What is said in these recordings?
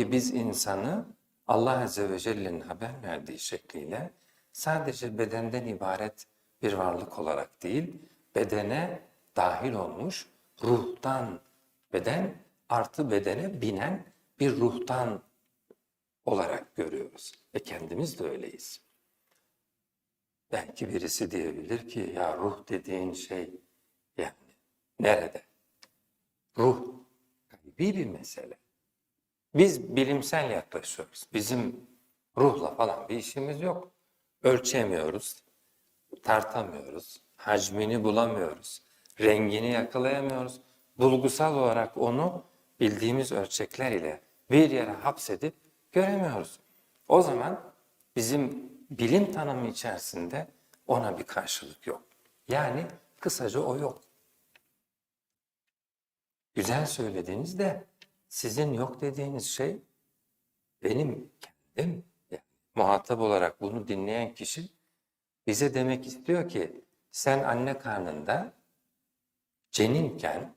ki biz insanı Allah Azze ve Celle'nin haber verdiği şekliyle sadece bedenden ibaret bir varlık olarak değil, bedene dahil olmuş ruhtan, beden artı bedene binen bir ruhtan olarak görüyoruz. Ve kendimiz de öyleyiz. Belki birisi diyebilir ki ya ruh dediğin şey yani nerede? Ruh kalbi bir mesele. Biz bilimsel yaklaşıyoruz. Bizim ruhla falan bir işimiz yok. Ölçemiyoruz, tartamıyoruz, hacmini bulamıyoruz, rengini yakalayamıyoruz. Bulgusal olarak onu bildiğimiz ölçekler ile bir yere hapsedip göremiyoruz. O zaman bizim bilim tanımı içerisinde ona bir karşılık yok. Yani kısaca o yok. Güzel söylediğiniz de sizin yok dediğiniz şey benim kendim muhatap olarak bunu dinleyen kişi bize demek istiyor ki sen anne karnında ceninken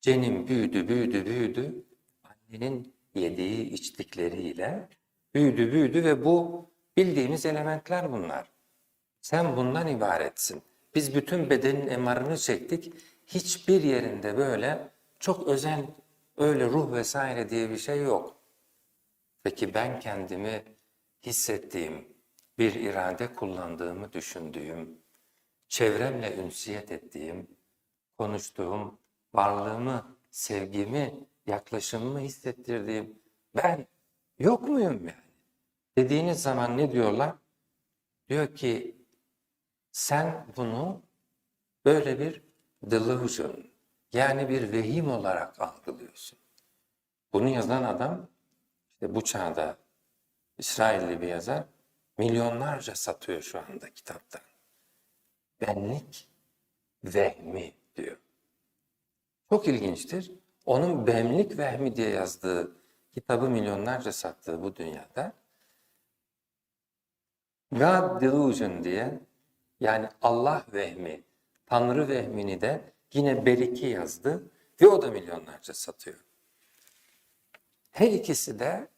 cenin büyüdü büyüdü büyüdü annenin yediği içtikleriyle büyüdü büyüdü ve bu bildiğimiz elementler bunlar. Sen bundan ibaretsin. Biz bütün bedenin emarını çektik. Hiçbir yerinde böyle çok özel öyle ruh vesaire diye bir şey yok. Peki ben kendimi hissettiğim, bir irade kullandığımı düşündüğüm, çevremle ünsiyet ettiğim, konuştuğum, varlığımı, sevgimi, yaklaşımımı hissettirdiğim ben yok muyum yani? Dediğiniz zaman ne diyorlar? Diyor ki sen bunu böyle bir delusion yani bir vehim olarak algılıyorsun. Bunu yazan adam işte bu çağda İsrailli bir yazar milyonlarca satıyor şu anda kitaptan. Benlik vehmi diyor. Çok ilginçtir. Onun benlik vehmi diye yazdığı kitabı milyonlarca sattığı bu dünyada God Delusion diye yani Allah vehmi, Tanrı vehmini de yine Beriki yazdı ve o da milyonlarca satıyor. Her ikisi de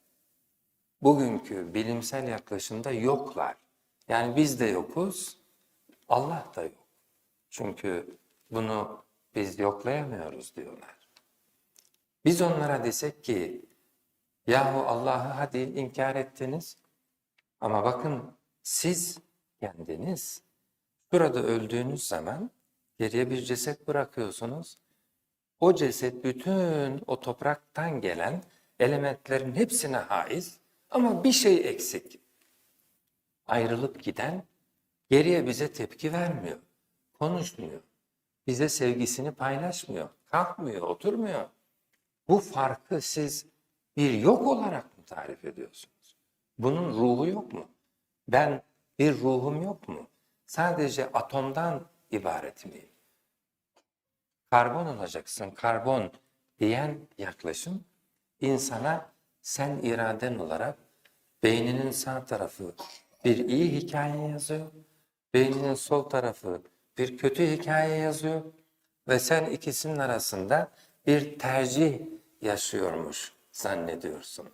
bugünkü bilimsel yaklaşımda yoklar. Yani biz de yokuz, Allah da yok. Çünkü bunu biz yoklayamıyoruz diyorlar. Biz onlara desek ki, yahu Allah'ı hadi inkar ettiniz ama bakın siz kendiniz burada öldüğünüz zaman geriye bir ceset bırakıyorsunuz. O ceset bütün o topraktan gelen elementlerin hepsine haiz ama bir şey eksik. Ayrılıp giden geriye bize tepki vermiyor, konuşmuyor. Bize sevgisini paylaşmıyor, kalkmıyor, oturmuyor. Bu farkı siz bir yok olarak mı tarif ediyorsunuz? Bunun ruhu yok mu? Ben bir ruhum yok mu? Sadece atomdan ibaret miyim? Karbon olacaksın, karbon diyen yaklaşım insana sen iraden olarak beyninin sağ tarafı bir iyi hikaye yazıyor, beyninin sol tarafı bir kötü hikaye yazıyor ve sen ikisinin arasında bir tercih yaşıyormuş zannediyorsun.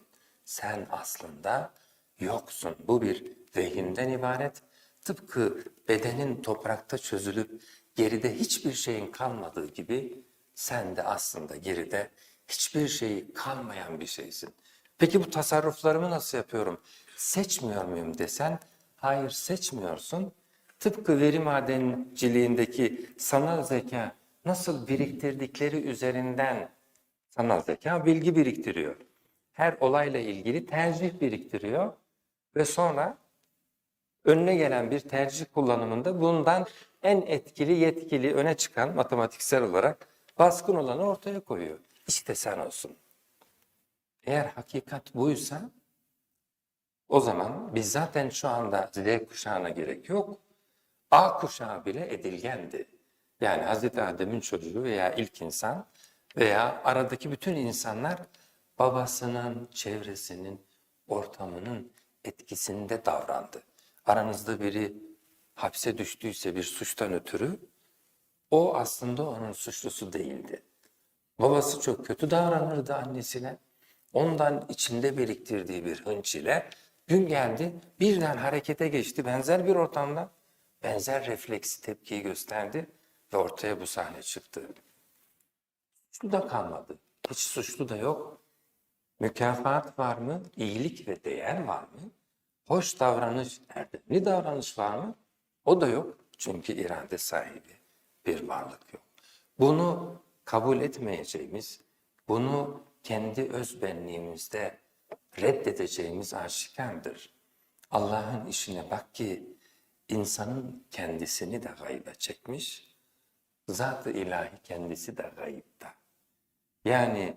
Sen aslında yoksun. Bu bir vehimden ibaret. Tıpkı bedenin toprakta çözülüp geride hiçbir şeyin kalmadığı gibi sen de aslında geride hiçbir şeyi kalmayan bir şeysin. Peki bu tasarruflarımı nasıl yapıyorum? Seçmiyor muyum desen, hayır seçmiyorsun. Tıpkı veri madenciliğindeki sanal zeka nasıl biriktirdikleri üzerinden sanal zeka bilgi biriktiriyor. Her olayla ilgili tercih biriktiriyor ve sonra önüne gelen bir tercih kullanımında bundan en etkili, yetkili, öne çıkan matematiksel olarak baskın olanı ortaya koyuyor. İşte sen olsun. Eğer hakikat buysa o zaman biz zaten şu anda Z kuşağına gerek yok. A kuşağı bile edilgendi. Yani Hazreti Adem'in çocuğu veya ilk insan veya aradaki bütün insanlar babasının, çevresinin, ortamının etkisinde davrandı. Aranızda biri hapse düştüyse bir suçtan ötürü o aslında onun suçlusu değildi. Babası çok kötü davranırdı annesine. ondan içinde biriktirdiği bir hınç ile gün geldi birden harekete geçti benzer bir ortamda benzer refleksi tepkiyi gösterdi ve ortaya bu sahne çıktı. Suçlu da kalmadı. Hiç suçlu da yok. Mükafat var mı? İyilik ve değer var mı? Hoş davranış, erdemli davranış var mı? O da yok. Çünkü irade sahibi bir varlık yok. Bunu kabul etmeyeceğimiz, bunu kendi öz benliğimizde reddedeceğimiz aşikardır. Allah'ın işine bak ki insanın kendisini de gayba çekmiş, zat-ı ilahi kendisi de gayipta. Yani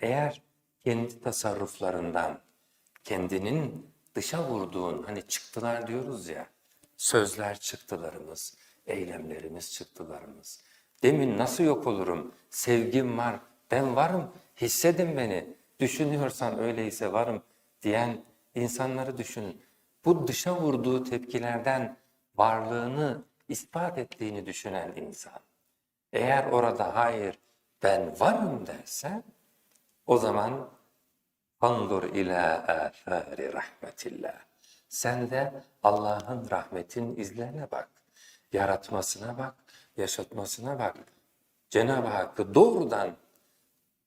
eğer kendi tasarruflarından kendinin dışa vurduğun hani çıktılar diyoruz ya sözler çıktılarımız, eylemlerimiz çıktılarımız. Demin nasıl yok olurum? Sevgim var, ben varım, hissedin beni. Düşünüyorsan öyleyse varım diyen insanları düşünün. Bu dışa vurduğu tepkilerden varlığını ispat ettiğini düşünen insan. Eğer orada hayır ben varım derse o zaman Fandur ila athari rahmetillah. Sen de Allah'ın rahmetin izlerine bak. Yaratmasına bak, yaşatmasına bak. Cenab-ı Hakk'ı doğrudan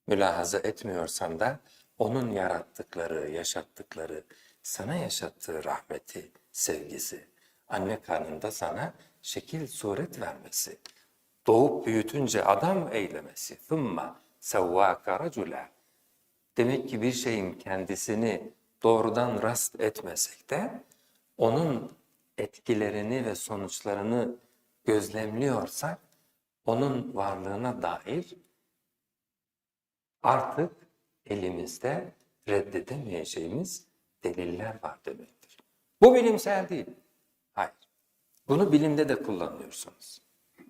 mülahaza etmiyorsan da onun yarattıkları, yaşattıkları, sana yaşattığı rahmeti, sevgisi, anne karnında sana şekil suret vermesi, doğup büyütünce adam eylemesi, ثُمَّ سَوَّاكَ رَجُلًا Demek ki bir şeyin kendisini doğrudan rast etmesek de onun etkilerini ve sonuçlarını gözlemliyorsak onun varlığına dair artık elimizde reddedemeyeceğimiz deliller var demektir. Bu bilimsel değil. Hayır. Bunu bilimde de kullanıyorsunuz.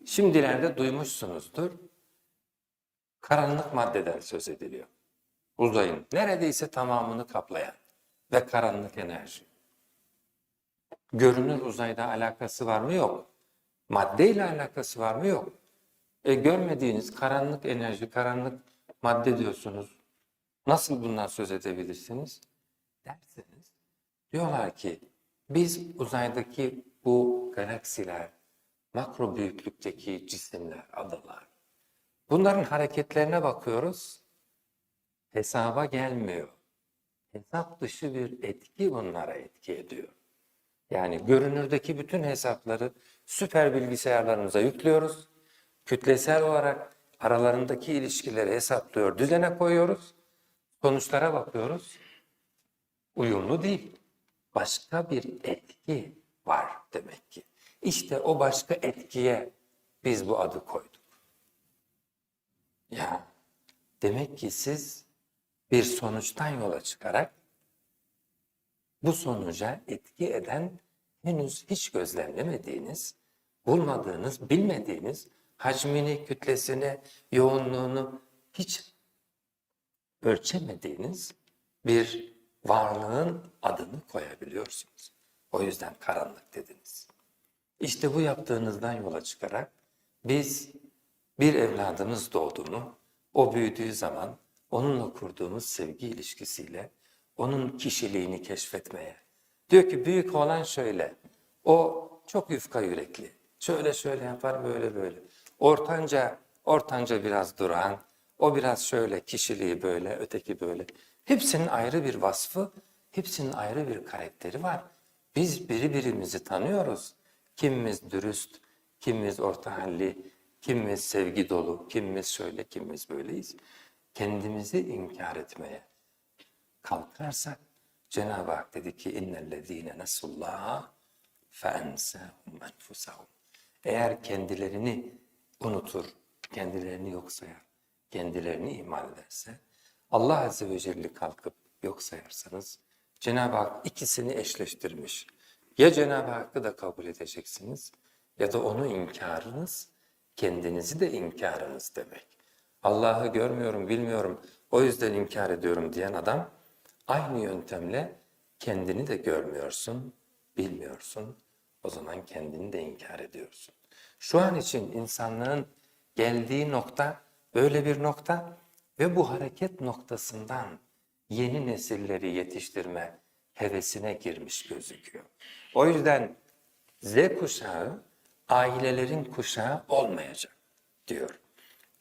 Şimdilerde duymuşsunuzdur. Karanlık maddeden söz ediliyor uzayın neredeyse tamamını kaplayan ve karanlık enerji. Görünür uzayda alakası var mı? Yok. Maddeyle alakası var mı? Yok. E, görmediğiniz karanlık enerji, karanlık madde diyorsunuz. Nasıl bundan söz edebilirsiniz? Derseniz diyorlar ki biz uzaydaki bu galaksiler, makro büyüklükteki cisimler, adalar, bunların hareketlerine bakıyoruz hesaba gelmiyor. Hesap dışı bir etki onlara etki ediyor. Yani görünürdeki bütün hesapları süper bilgisayarlarımıza yüklüyoruz. Kütlesel olarak aralarındaki ilişkileri hesaplıyor, düzene koyuyoruz. Sonuçlara bakıyoruz. Uyumlu değil. Başka bir etki var demek ki. İşte o başka etkiye biz bu adı koyduk. Ya demek ki siz bir sonuçtan yola çıkarak bu sonuca etki eden henüz hiç gözlemlemediğiniz, bulmadığınız, bilmediğiniz hacmini, kütlesini, yoğunluğunu hiç ölçemediğiniz bir varlığın adını koyabiliyorsunuz. O yüzden karanlık dediniz. İşte bu yaptığınızdan yola çıkarak biz bir evladımız doğdu mu, o büyüdüğü zaman onunla kurduğumuz sevgi ilişkisiyle onun kişiliğini keşfetmeye. Diyor ki büyük olan şöyle, o çok yufka yürekli, şöyle şöyle yapar böyle böyle. Ortanca, ortanca biraz duran, o biraz şöyle kişiliği böyle, öteki böyle. Hepsinin ayrı bir vasfı, hepsinin ayrı bir karakteri var. Biz biri birimizi tanıyoruz. Kimimiz dürüst, kimimiz orta halli, kimimiz sevgi dolu, kimimiz şöyle, kimimiz böyleyiz kendimizi inkar etmeye kalkarsak Cenab-ı Hak dedi ki innellezîne nesullâha feensâhum enfusahum. Eğer kendilerini unutur, kendilerini yok sayar, kendilerini iman ederse Allah Azze ve Celle kalkıp yok sayarsanız Cenab-ı Hak ikisini eşleştirmiş. Ya Cenab-ı Hakk'ı da kabul edeceksiniz ya da onu inkarınız, kendinizi de inkarınız demek. Allah'ı görmüyorum, bilmiyorum, o yüzden inkar ediyorum diyen adam aynı yöntemle kendini de görmüyorsun, bilmiyorsun. O zaman kendini de inkar ediyorsun. Şu an için insanlığın geldiği nokta böyle bir nokta ve bu hareket noktasından yeni nesilleri yetiştirme hevesine girmiş gözüküyor. O yüzden Z kuşağı ailelerin kuşağı olmayacak diyor.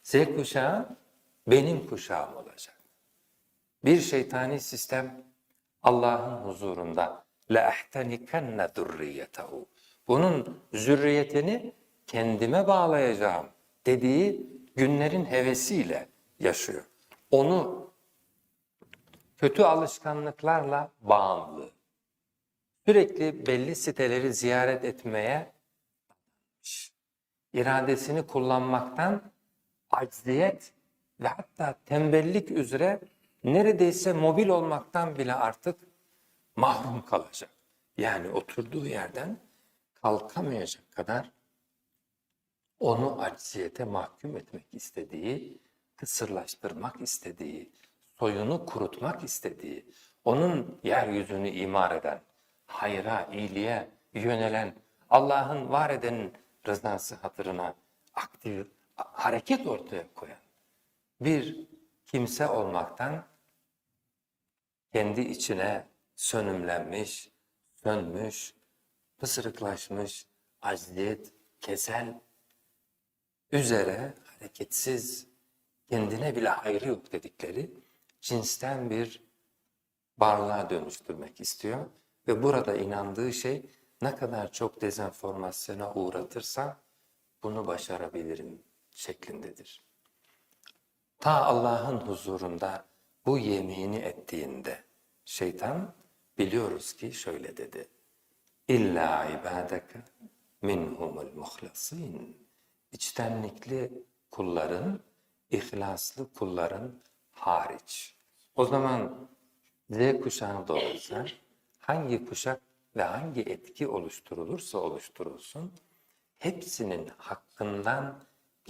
Z kuşağı benim kuşağım olacak. Bir şeytani sistem Allah'ın huzurunda la ehtenikanna zurriyetehu. Bunun zürriyetini kendime bağlayacağım dediği günlerin hevesiyle yaşıyor. Onu kötü alışkanlıklarla bağımlı. Sürekli belli siteleri ziyaret etmeye iradesini kullanmaktan acziyet ve hatta tembellik üzere neredeyse mobil olmaktan bile artık mahrum kalacak. Yani oturduğu yerden kalkamayacak kadar onu acziyete mahkum etmek istediği, kısırlaştırmak istediği, soyunu kurutmak istediği, onun yeryüzünü imar eden, hayra, iyiliğe yönelen, Allah'ın var edenin rızası hatırına aktif hareket ortaya koyan bir kimse olmaktan kendi içine sönümlenmiş, sönmüş, pısırıklaşmış, acziyet, kesel üzere hareketsiz, kendine bile hayrı yok dedikleri cinsten bir varlığa dönüştürmek istiyor. Ve burada inandığı şey ne kadar çok dezenformasyona uğratırsa bunu başarabilirim şeklindedir. Ta Allah'ın huzurunda bu yemini ettiğinde şeytan biliyoruz ki şöyle dedi. İlla ibadeke minhumul muhlasin. İçtenlikli kulların, ihlaslı kulların hariç. O zaman Z kuşağı da hangi kuşak ve hangi etki oluşturulursa oluşturulsun hepsinin hakkından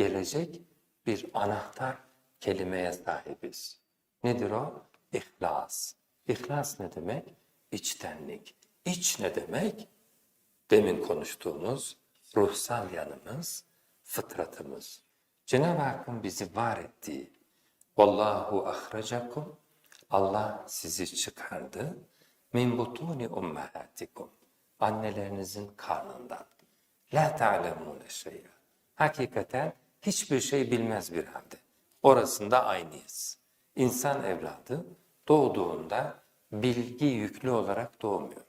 gelecek bir anahtar kelimeye sahibiz. Nedir o? İhlas. İhlas ne demek? İçtenlik. İç ne demek? Demin konuştuğumuz ruhsal yanımız, fıtratımız. Cenab-ı Hakk'ın bizi var ettiği, Vallahu ahracakum, Allah sizi çıkardı, min butuni ummahatikum, annelerinizin karnından. La ta'lemune şey'a. Hakikaten hiçbir şey bilmez bir halde. Orasında aynıyız. İnsan evladı doğduğunda bilgi yüklü olarak doğmuyor.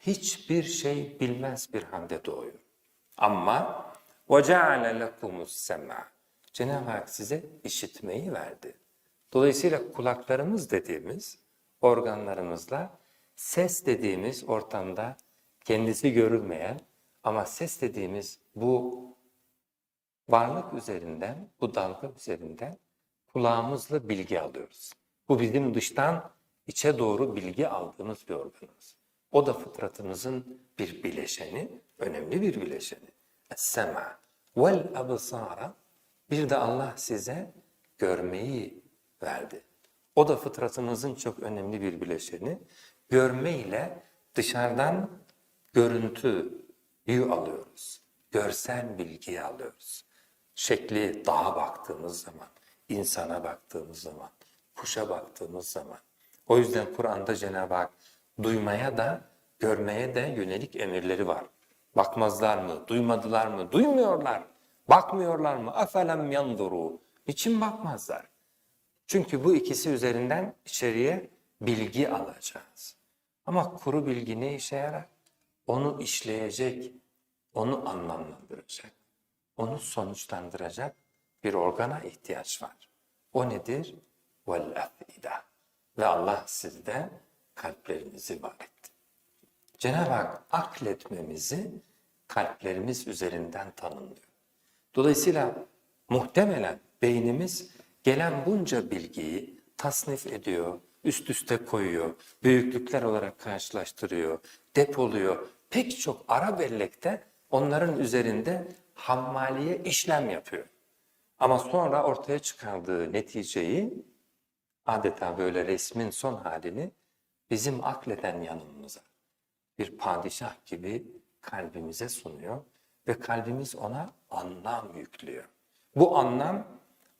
Hiçbir şey bilmez bir halde doğuyor. Ama وَجَعَلَ لَكُمُ السَّمْعَ Cenab-ı Hak size işitmeyi verdi. Dolayısıyla kulaklarımız dediğimiz organlarımızla ses dediğimiz ortamda kendisi görülmeyen ama ses dediğimiz bu varlık üzerinden, bu dalga üzerinden kulağımızla bilgi alıyoruz. Bu bizim dıştan içe doğru bilgi aldığımız bir organımız. O da fıtratımızın bir bileşeni, önemli bir bileşeni. Es-sema vel absara bir de Allah size görmeyi verdi. O da fıtratımızın çok önemli bir bileşeni. Görme ile dışarıdan görüntüyü alıyoruz. Görsel bilgiyi alıyoruz. Şekli dağa baktığımız zaman, insana baktığımız zaman, kuşa baktığımız zaman. O yüzden Kur'an'da Cenab-ı Hak duymaya da görmeye de yönelik emirleri var. Bakmazlar mı? Duymadılar mı? Duymuyorlar. Bakmıyorlar mı? Afelem yanzuru. Niçin bakmazlar? Çünkü bu ikisi üzerinden içeriye bilgi alacağız. Ama kuru bilgi ne işe yarar? Onu işleyecek, onu anlamlandıracak, onu sonuçlandıracak bir organa ihtiyaç var. O nedir? Vel afida. Ve Allah sizde kalplerinizi var etti. Cenab-ı Hak akletmemizi kalplerimiz üzerinden tanımlıyor. Dolayısıyla muhtemelen beynimiz gelen bunca bilgiyi tasnif ediyor, üst üste koyuyor, büyüklükler olarak karşılaştırıyor, depoluyor. Pek çok ara bellekte onların üzerinde hammaliye işlem yapıyor. Ama sonra ortaya çıkardığı neticeyi adeta böyle resmin son halini bizim akleden yanımıza bir padişah gibi kalbimize sunuyor ve kalbimiz ona anlam yüklüyor. Bu anlam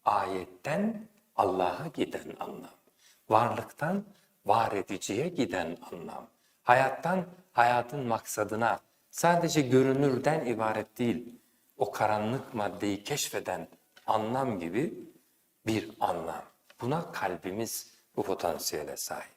ayetten Allah'a giden anlam. varlıktan var ediciye giden anlam. Hayattan hayatın maksadına sadece görünürden ibaret değil, o karanlık maddeyi keşfeden anlam gibi bir anlam. Buna kalbimiz bu potansiyele sahip.